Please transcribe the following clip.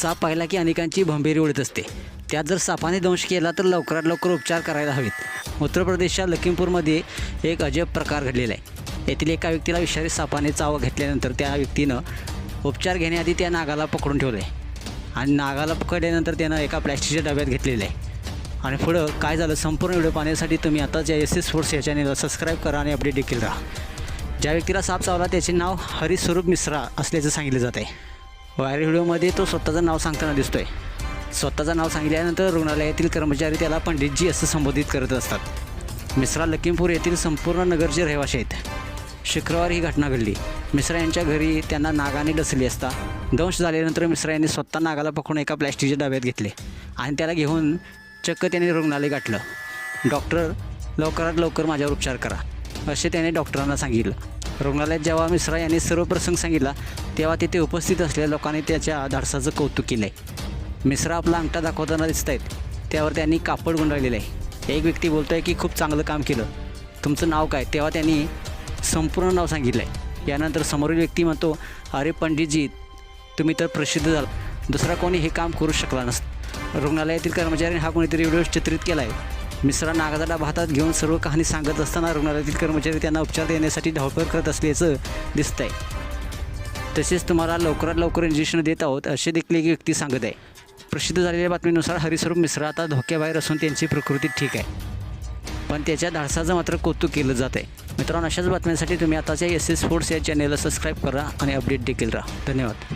साप पाहिला की अनेकांची भंभेरी उडत असते. त्यात जर सापाने दंश केला तर लवकरात लवकर उपचार करायला हवेत. उत्तर प्रदेशच्या लखीमपूरमध्ये एक अजब प्रकार घडलेला आहे. येथील एका व्यक्तीला विषारी सापाने चाव घेतल्यानंतर त्या व्यक्तीनं उपचार घेण्याआधी त्या नागाला पकडून ठेवलं आहे आणि नागाला पकडल्यानंतर त्यानं एका प्लॅस्टिकच्या डब्यात घेतलेलं आहे. आणि पुढं काय झालं संपूर्ण व्हिडिओ पाहण्यासाठी तुम्ही आताच या एस एस स्पोर्ट्स या चॅनेलला सबस्क्राईब करा आणि अपडेट देखील राहा. ज्या व्यक्तीला साप चावला त्याचे नाव हरिस्वरूप मिश्रा असल्याचं सांगितलं जात आहे व्हायरल व्हिडिओमध्ये तो स्वतःचं नाव सांगताना दिसतोय. स्वतःचं नाव सांगितल्यानंतर रुग्णालयातील कर्मचारी त्याला पंडितजी असं संबोधित करत असतात. मिश्रा लखीमपूर येथील संपूर्ण नगरचे रहिवाशी आहेत. शुक्रवारी ही घटना घडली. मिश्रा यांच्या घरी त्यांना नागाने डसली असता दंश झाल्यानंतर मिश्रा यांनी स्वतः नागाला पकडून एका प्लॅस्टिकच्या डब्यात घेतले आणि त्याला घेऊन चक्क त्याने रुग्णालय गाठलं. डॉक्टर लवकरात लवकर माझ्यावर उपचार करा असे त्याने डॉक्टरांना सांगितलं. रुग्णालयात जेव्हा मिश्रा यांनी सर्व प्रसंग सांगितला तेव्हा तिथे उपस्थित असलेल्या लोकांनी त्याच्या धाडसाचं कौतुक केलं आहे मिश्रा आपला अंगठा दाखवताना दिसत आहेत त्यावर त्यांनी कापड गुंडाळलेलं आहे. एक व्यक्ती बोलतो आहे की खूप चांगलं काम केलं. तुमचं नाव काय? तेव्हा त्यांनी संपूर्ण नाव सांगितलं आहे यानंतर समोरील व्यक्ती म्हणतो अरे पंडितजी तुम्ही तर प्रसिद्ध झाला. दुसरा कोणी हे काम करू शकला नसतं. रुग्णालयातील कर्मचाऱ्यांनी हा कोणीतरी व्हिडिओ चित्रित केला आहे मिश्रा नागाचा भातात घेऊन सर्व कहाणी सांगत असताना रुग्णालयातील कर्मचारी त्यांना उपचार देण्यासाठी धावपळ करत असल्याचं दिसत आहे तसेच तुम्हाला लवकरात लवकर इंजेक्शन देत आहोत असे देखील एक व्यक्ती सांगत आहे. प्रसिद्ध झालेल्या बातमीनुसार हरिस्वरूप मिश्रा आता धोक्याबाहेर असून त्यांची प्रकृती ठीक आहे. पण त्याच्या धाडसाचं मात्र कौतुक केलं जात आहे मित्रांनो अशाच बातम्यांसाठी तुम्ही आताच्या एस एस स्पोर्ट्स या चॅनेलला सबस्क्राईब करा आणि अपडेट देखील राहा. धन्यवाद.